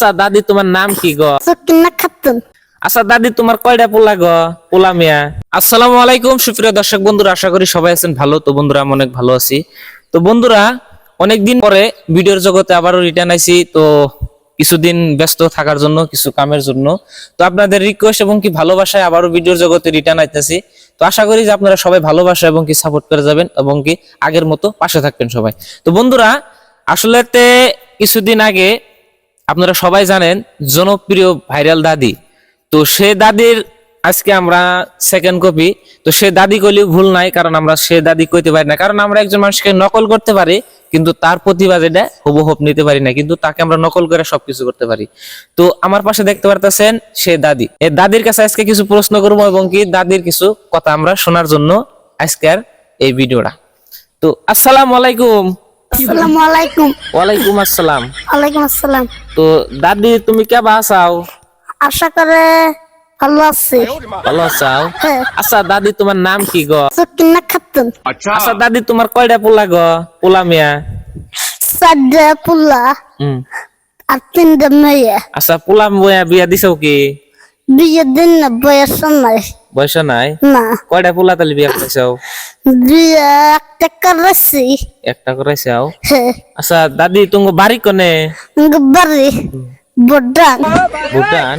আচ্ছা দাদি তোমার নাম কি গো? সকিনা খাতুন। আচ্ছা দাদি তোমার কয়টা পোলা গো? পোলা মিয়া। আসসালামু আলাইকুম সুপ্রিয় দর্শক বন্ধুরা আশা করি সবাই আছেন ভালো। তো বন্ধুরা আমি অনেক ভালো আছি। তো বন্ধুরা অনেকদিন পরে ভিডিওর জগতে আবারও রিটার্ন আইছি। তো কিছুদিন ব্যস্ত থাকার জন্য কিছু কামের জন্য। তো আপনাদের রিকোয়েস্ট এবং কি ভালোবাসায় আবারও ভিডিওর জগতে রিটার্ন আইতেছি। তো আশা করি যে আপনারা সবাই ভালোবাসা এবং কি সাপোর্ট করে যাবেন এবং কি আগের মতো পাশে থাকবেন সবাই। তো বন্ধুরা আসলে তে কিছুদিন আগে আপনারা সবাই জানেন জনপ্রিয় ভাইরাল দাদি। তো সে দাদির আজকে আমরা সেকেন্ড কপি তো সে দাদি কইলেও ভুল নাই, কারণ আমরা সে দাদি কইতে পারি না। কারণ আমরা একজন মানুষকে নকল করতে পারি, কিন্তু তার প্রতিভা যেটা হুবহুব নিতে পারি না, কিন্তু তাকে আমরা নকল করে সবকিছু করতে পারি। তো আমার পাশে দেখতে পারতেছেন সে দাদি। এই দাদির কাছে আজকে কিছু প্রশ্ন করব এবং কি দাদির কিছু কথা আমরা শোনার জন্য আজকের এই ভিডিওটা। তো আসসালামু আলাইকুম। আসসালামু আলাইকুম। ওয়ালাইকুম আসসালাম। ওয়ালাইকুম আসসালাম। তো দাদি তুমি কে বাসাও আশা করে ভালো আছি। ভালো আছাও হ্যাঁ। আচ্ছা দাদি তোমার নাম কি গো? সকিনা খাতুন আচ্ছা। দাদি তোমার কয়টা পোলা গো? পোলা মিয়া? সাদা পুলা হুম। আর তিনটা মেয়ে। আচ্ছা পোলা মিয়া বিয়া দিছাও কি? বিয়ে দিন না বয়স নাই। বয়স নাই? না। কয়টা পোলা তাহলে বিয়া করেছাও? বিয়ে একটা একটা করেছাও হ্যাঁ। আচ্ছা দাদি তুমি বাড়ি কোনে? বাড়ি বডান ভুটান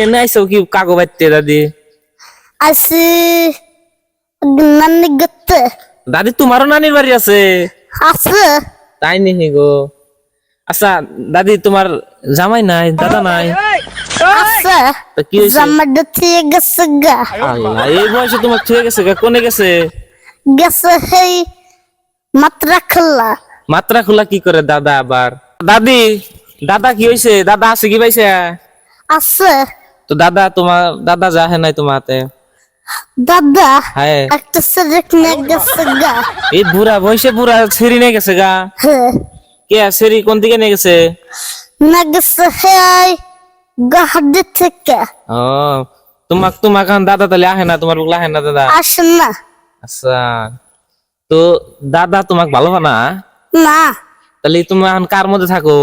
এনে আইসাও কি কাগো বাইতে দাদি? আছি নানি গতে দাদি তোমারও নানির বাড়ি আছে? আছে। তাই নিহি গো? আচ্ছা দাদি তোমার জামাই নাই দাদা নাই? আছে। তো কি হয়েছে? জামাটা থেকে গেছে গা। আল্লাহ এই বয়সে তোমার ছুঁয়ে গেছে গা, কোনে গেছে? গেছে সেই মাত্রা খোলা মাত্রা খোলা কি করে দাদা আবার? দাদি দাদা কি হয়েছে দাদা আছে কি পাইছে? আছে। তো দাদা তোমার দাদা যা হে নাই তোমার হাতে দাদা হ্যাঁ। একটা সেরেক নিয়ে গেছে গা। এই বুড়া বয়সে বুড়া ছেড়ি নিয়ে গেছে গা। কে ছেড়ি কোন দিকে নিয়ে গেছে? না গেছে সেই গাহাদি থেকে। ও তোমাক তোমার কারণ দাদা তাহলে আহে না তোমার বুকলা আহে না দাদা? আসে না। আচ্ছা। তো দাদা তোমাক ভালো না? না। তাহলে তুমি এখন কার মধ্যে থাকো?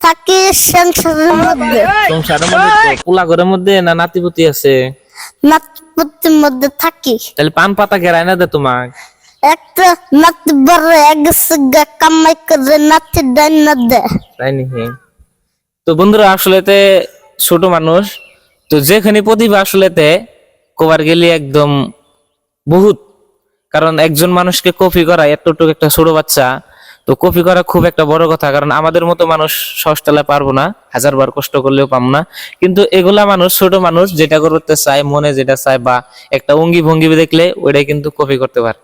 থাকি সংসারের মধ্যে। সংসারের মধ্যে তো? পোলা ঘরের মধ্যে না নাতিপুতি আছে? নাতিপুতির মধ্যে থাকি। তাহলে পান পাতা গেরায় না দে তোমাক। একটা নাতি বড় গেছে গা কামাই করে নাতি ডাই না দে। তাই নাকি? তো বন্ধুরা আসলে তে ছোট মানুষ তো যেখানে প্রতিভা আসলে তে কবার গেলে একদম বহুত কারণ একজন মানুষকে কপি করা এতটুকু একটা ছোট বাচ্চা, তো কপি করা খুব একটা বড় কথা, কারণ আমাদের মতো মানুষ সহজতলা পারব না হাজার বার কষ্ট করলেও পাম না। কিন্তু এগুলা মানুষ, ছোট মানুষ যেটা করতে চায়, মনে যেটা চায় বা একটা অঙ্গি ভঙ্গি দেখলে ওইটাই কিন্তু কপি করতে পারে।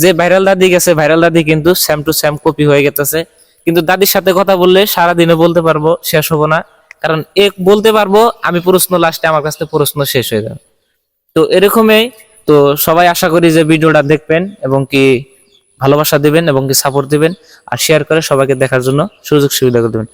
যে ভাইরাল দাদি গেছে, ভাইরাল দাদি কিন্তু স্যাম টু স্যাম কপি হয়ে গেছে কিন্তু দাদির সাথে কথা বললে সারা দিনে বলতে পারব, শেষ হব না। কারণ এক বলতে পারব, আমি প্রশ্ন লাস্টে আমার কাছ প্রশ্ন শেষ হয়ে যাবে। তো এরকমই তো সবাই আশা করি যে ভিডিওটা দেখবেন এবং কি ভালোবাসা দিবেন এবং কি সাপোর্ট দিবেন আর শেয়ার করে সবাইকে দেখার জন্য সুযোগ সুবিধা করে দেবেন।